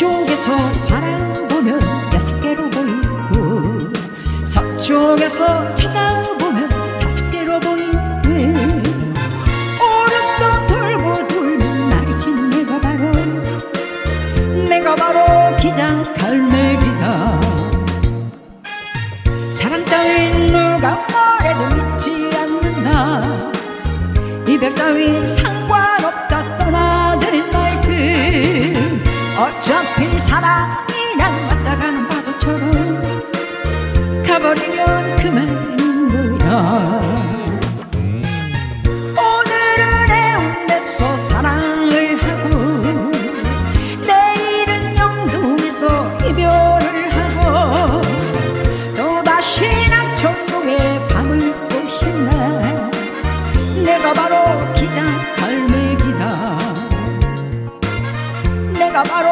동쪽에서 바라보면 여섯 개로 보이고 서쪽에서 쳐다보면 다섯 개로 보이네 오름도 돌고 돌면 날이 친 내가 바로 내가 바로 기장 갈매기다. 사랑 따윈 누가 뭐래도 믿지 않는다. 이별 따윈 상 어차피 사랑이란 왔다 가는 바보처럼 가버리면 그만인 거야 오늘은 해운대서 사랑을 하고 내일은 영동에서 이별을 하고 또다시 남천동에 밤을 꼬신다. 내가 바로 기자 할매기다. 내가 바로